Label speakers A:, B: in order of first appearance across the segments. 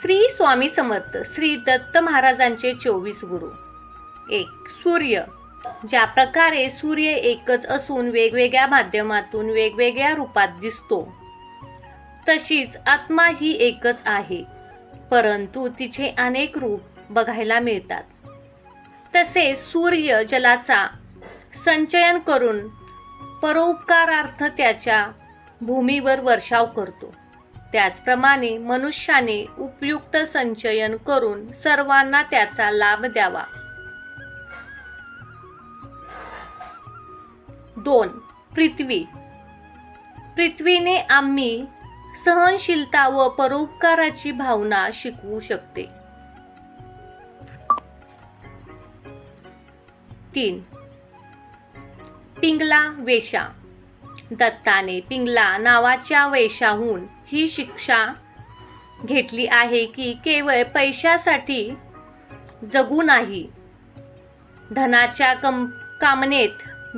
A: श्री स्वामी समर्थ श्री दत्त महाराजांचे चोवीस गुरु. एक सूर्य. ज्या प्रकारे सूर्य एकच असून वेगवेगळ्या माध्यमातून वेगवेगळ्या रूपात दिसतो तशीच आत्मा ही एकच आहे. परंतु तिचे अनेक रूप बघायला मिळतात. तसेच सूर्य जलाचा संचयन करून परोपकारार्थ त्याच्या भूमीवर वर्षाव करतो. त्याचप्रमाणे मनुष्याने उपयुक्त संचयन करून सर्वांना त्याचा लाभ द्यावा. दोन पृथ्वी. पृथ्वीने आम्ही सहनशीलता व परोपकाराची भावना शिकवू शकते. तीन पिंगला वेशा दत्ताने पिंगला नावाच्या वेशाहून ही शिक्षा घेतली आहे की केवळ पैशासाठी जगू नाही. धनाच्या कम कामनेत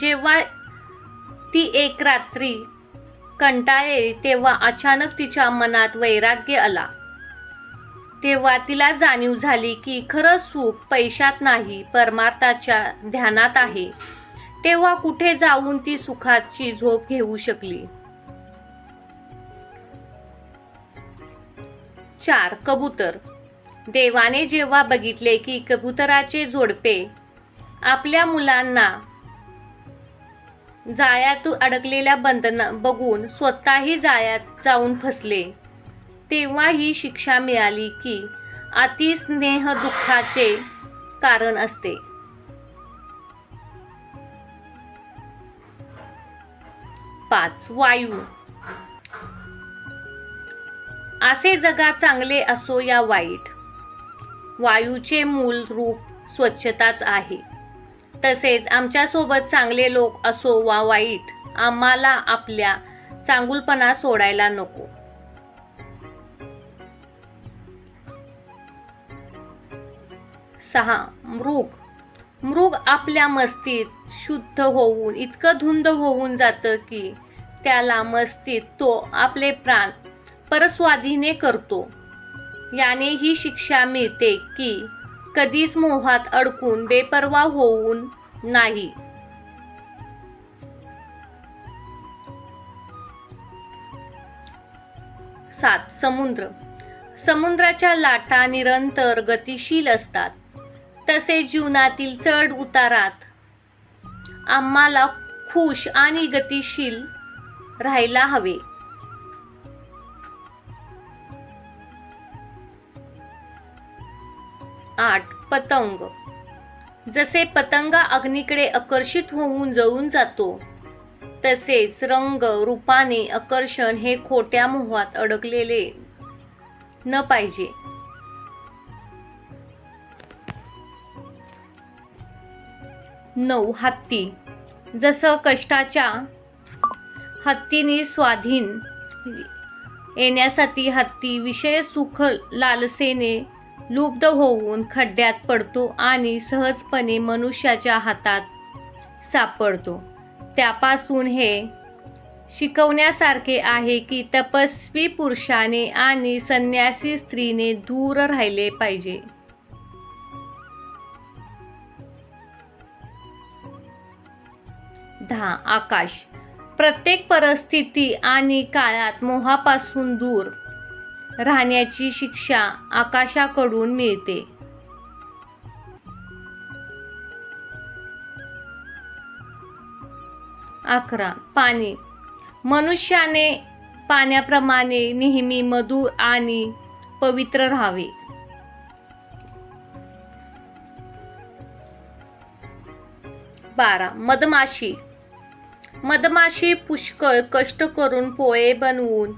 A: जेव्हा ती एक रात्री कंटाळे तेव्हा अचानक तिच्या मनात वैराग्य आला. तेव्हा तिला जाणीव झाली की खरं सुख पैशात नाही परमार्थाच्या ध्यानात आहे. तेव्हा कुठे जाऊन ती सुखाची झोप घेऊ शकली? चार कबूतर. देवाने जेव्हा बघितले की कबुतराचे जोडपे आपल्या मुलांना जाळ्यातून अडकलेल्या बंधन बघून स्वतःही जाळ्यात जाऊन फसले तेव्हा ही शिक्षा मिळाली की अतिस्नेह दुःखाचे कारण असते. पाच वायू. असे जगा चांगले असो या वाईट. वायूचे मूल रूप स्वच्छताच आहे. तसेच आमच्यासोबत चांगले लोक असो वा वाईट आम्हाला आपल्या चांगुलपणा सोडायला नको. सहा मृग. मृग आपल्या मस्तीत शुद्ध होऊन इतकं धुंद होऊन जातं की त्याला मस्तीत तो आपले प्राण परस्वाधीने करतो. याने ही शिक्षा मिळते की कधीच मोहात अडकून बेपर्वा होऊन नाही. सात समुद्र. समुद्राच्या लाटा निरंतर गतिशील असतात. तसे जीवनातील चढ उतारात आम्हाला खुश आणि गतिशील राहायला हवे. आठ पतंग. जसे पतंग अग्नीकडे आकर्षित होऊन जळून जातो तसेच रंग रूपाने आकर्षण हे खोट्या मोहात अडकलेले न पाहिजे. नऊ हत्ती. जसं कष्टाच्या हत्तीने स्वाधीन येण्यासाठी हत्ती विषय सुख लालसेने लुब्ध होऊन खड्ड्यात पडतो आणि सहजपणे मनुष्याच्या हातात सापडतो. त्यापासून हे शिकवण्यासारखे आहे की तपस्वी पुरुषाने आणि संन्यासी स्त्रीने दूर राहिले पाहिजे. दहा आकाश. प्रत्येक परिस्थिती आणि काळात मोहापासून दूर. राहण्याची शिक्षा आकाशाकडून मिळते. अकरा. पाणी. मनुष्याने पाण्याप्रमाणे नेहमी मधुर आणि पवित्र राहावे. बारा. मधमाशी. मधमाशी पुष्कळ कष्ट करून पोळे बनवून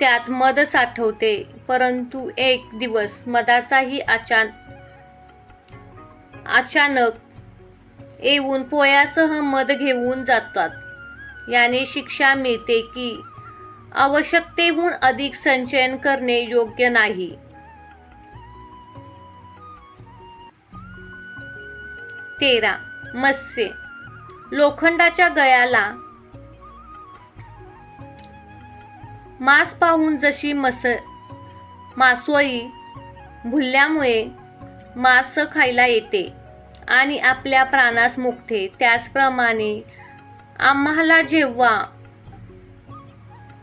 A: त्यात मध साठवते परंतु एक दिवस मधाचाही अचान अचानक येऊन पोळ्यासह मध घेऊन जातात. याने शिक्षा मिळते की आवश्यकतेहून अधिक संचयन करणे योग्य नाही. तेरा. मत्स्य लोखंडाच्या गळ्याला मांस पाहून जशी मस मासोळी भुलल्यामुळे मांस खायला येते आणि आपल्या प्राणास मुक्ते. त्याचप्रमाणे आम्हाला जेव्हा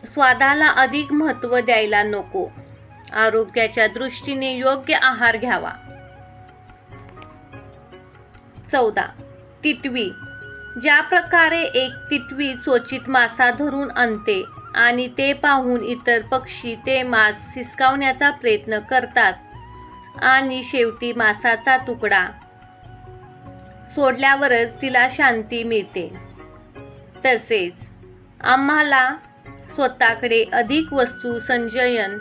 A: स्वादाला अधिक महत्त्व द्यायला नको आरोग्याच्या दृष्टीने योग्य आहार घ्यावा. चौदा. टिटवी. ज्या प्रकारे एक तिटवी चोचित मासा धरून आणते आणि ते पाहून इतर पक्षी ते मांस हिसकावण्याचा प्रयत्न करतात. आणि शेवटी मासाचा तुकडा सोडल्यावरच तिला शांती मिळते. तसेच आम्हाला स्वतःकडे अधिक वस्तू संचयन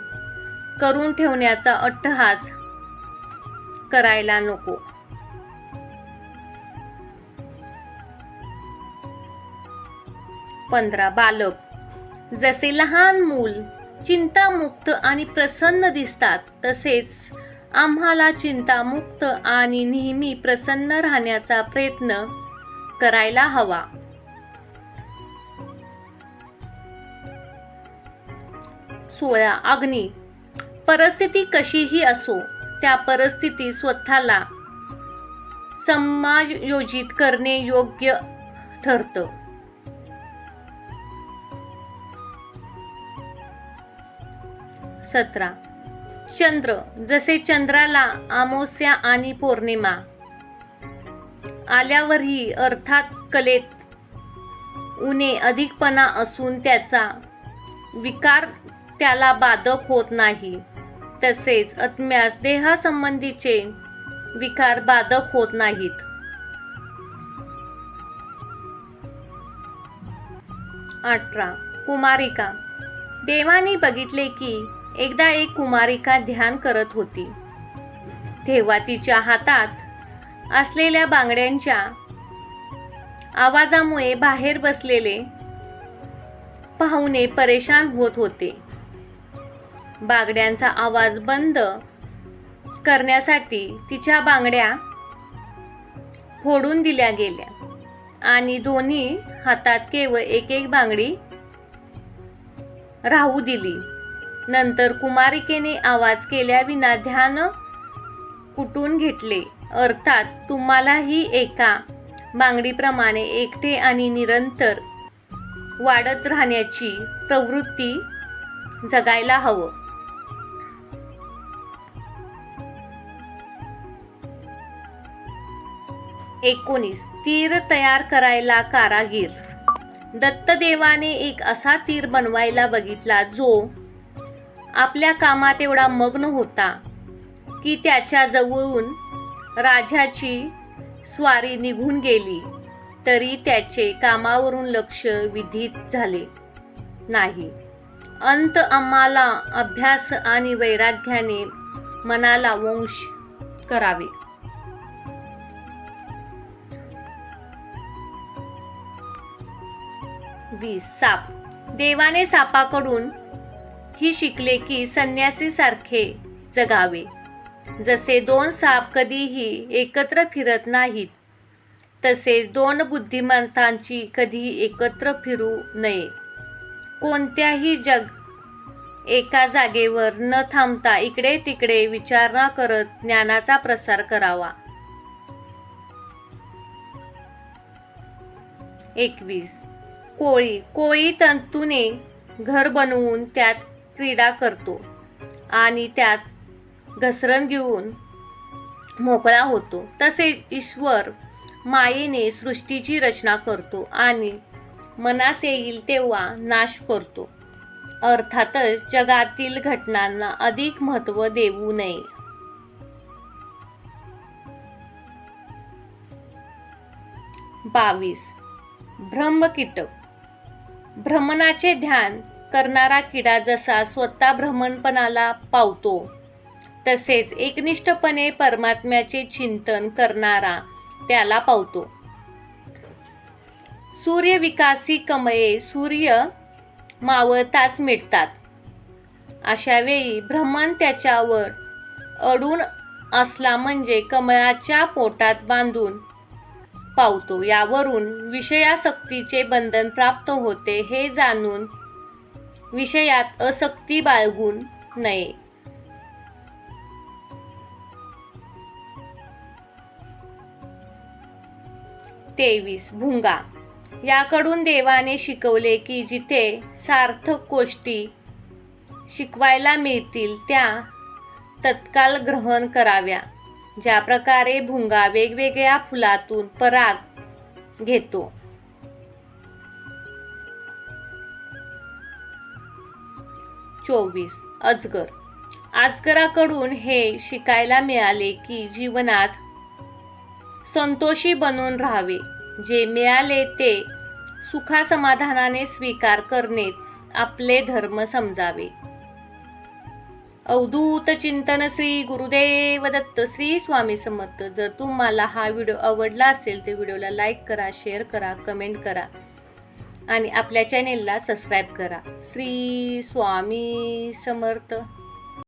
A: करून ठेवण्याचा अट्टहास करायला नको. पंधरा बालक. जसे लहान मूल चिंतामुक्त आणि प्रसन्न दिसतात तसेच आम्हाला चिंतामुक्त आणि नेहमी प्रसन्न राहण्याचा प्रयत्न करायला हवा. सोळा अग्नी. परिस्थिती कशीही असो त्या परिस्थितीत स्वतःला समायोजित करणे योग्य ठरतं. सतरा. चंद्र जसे चंद्राला अमावस्या आणि पौर्णिमा. आल्यावरही अर्थात कलेत उणे अधिकपणा असून त्याचा विकार त्याला बाधक होत नाही. तसेच आत्म्यास देहासंबंधीचे विकार बाधक होत नाहीत. अठरा. कुमारिका. देवाने बघितले की एकदा एक कुमारिका ध्यान करत होती. तेव्हा तिच्या हातात असलेल्या बांगड्यांच्या आवाजामुळे बाहेर बसलेले पाहुणे परेशान होत होते. बांगड्यांचा आवाज बंद करण्यासाठी तिच्या बांगड्या फोडून दिल्या गेल्या आणि दोन्ही हातात केवळ एक एक बांगडी राहू दिली. नंतर कुमारिकेने आवाज केल्याविना ध्यान कुटून घेतले. अर्थात तुम्हालाही एका बांगडीप्रमाणे एकटे आणि निरंतर वाढत राहण्याची प्रवृत्ती जगायला हवं. एकोणीस. तीर तयार करायला कारागीर. दत्तदेवाने एक असा तीर बनवायला बघितला जो आपल्या कामात एवढा मग्न होता की त्याच्या जवळून राजाची स्वारी निघून गेली तरी त्याचे कामावरून लक्ष विधित झाले नाही. अंत आम्हाला अभ्यास आणि वैराग्याने मनाला वंश करावे. वीस साप. देवाने सापाकडून ही शिकले की संन्यासीसारखे जगावे. जसे दोन साप कधीही एकत्र फिरत नाहीत तसे दोन बुद्धिमंतांची कधीही एकत्र फिरू नये. कोणत्याही जग एका जागेवर न थांबता इकडे तिकडे विचारणा करत ज्ञानाचा प्रसार करावा. एकवीस. कोळी कोळी तंतूने घर बनवून त्यात क्रीडा करतो. आणि त्यात घसरण घेऊन मोकळा होतो. तसेच ईश्वर मायेने सृष्टीची रचना करतो आणि मनास येईल तेव्हा नाश करतो. अर्थातच जगातील घटनांना अधिक महत्त्व देऊ नये. बावीस. ब्रह्मकीटक. भ्रमणाचे ध्यान करणारा किडा जसा स्वतः भ्रमणपणाला पावतो तसेच एकनिष्ठपणे परमात्म्याचे चिंतन करणारा त्याला पावतो. सूर्यविकासी कमळे सूर्य मावळताच मिटतात. अशा वेळी भ्रमण त्याच्यावर अडून असला म्हणजे कमळाच्या पोटात बांधून पावतो. यावरून विषयासक्तीचे बंधन प्राप्त होते हे जाणून विषयात असक्ती बाळगून नये. तेवीस भुंगा. याकडून देवाने शिकवले की जिथे सार्थक गोष्टी शिकवायला मिळतील त्या तत्काल ग्रहण कराव्या. ज्या प्रकारे भुंगा वेगवेगळ्या फुलातून पराग घेतो. चोवीस. अजगर. आजगराकडून हे शिकायला मिळाले की जीवनात संतोषी बनून राहावे. जे मिळाले ते सुखासमाधानाने स्वीकार करणे आपले धर्म समजावे. अवधूत चिंतन श्री गुरुदेव दत्त श्री स्वामी समर्थ. जर तुम्हाला हा व्हिडिओ आवडला असेल तर व्हिडिओला लाईक करा शेअर करा कमेंट करा. आणि आपल्या चॅनेलला सबस्क्राईब करा. श्री स्वामी समर्थ.